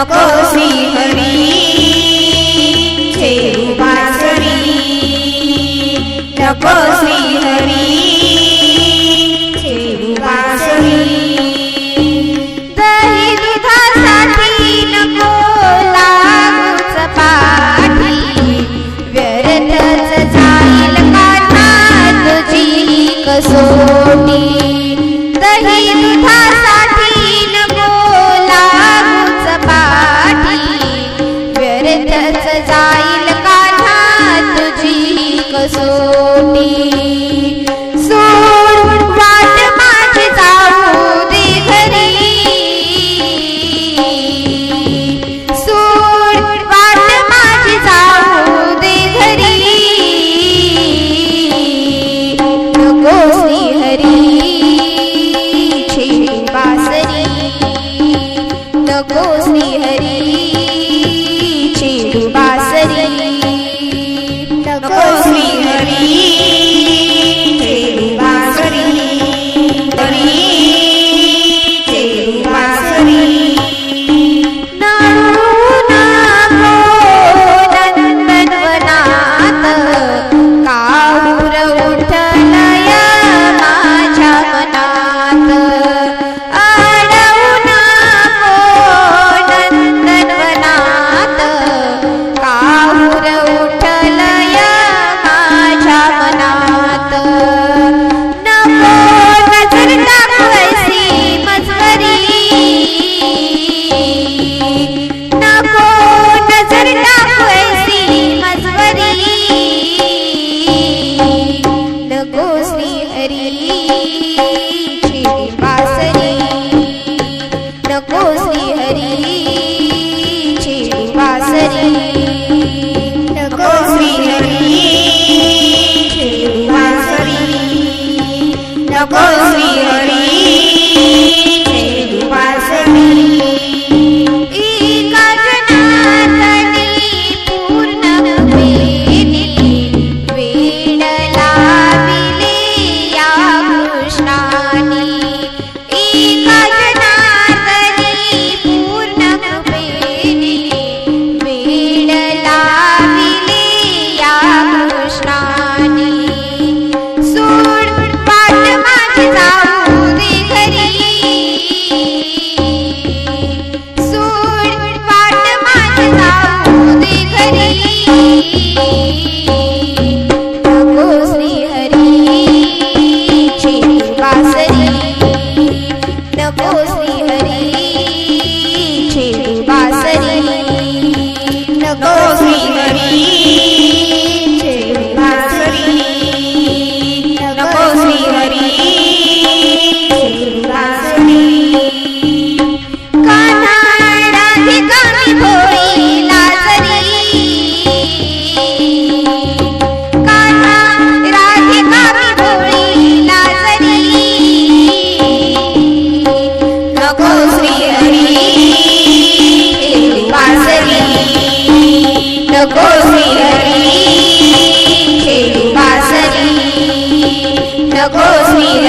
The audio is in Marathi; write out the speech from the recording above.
तपसी हरी छेरू बासरी तपसी कसोटी सरी Thank you. Nagozni,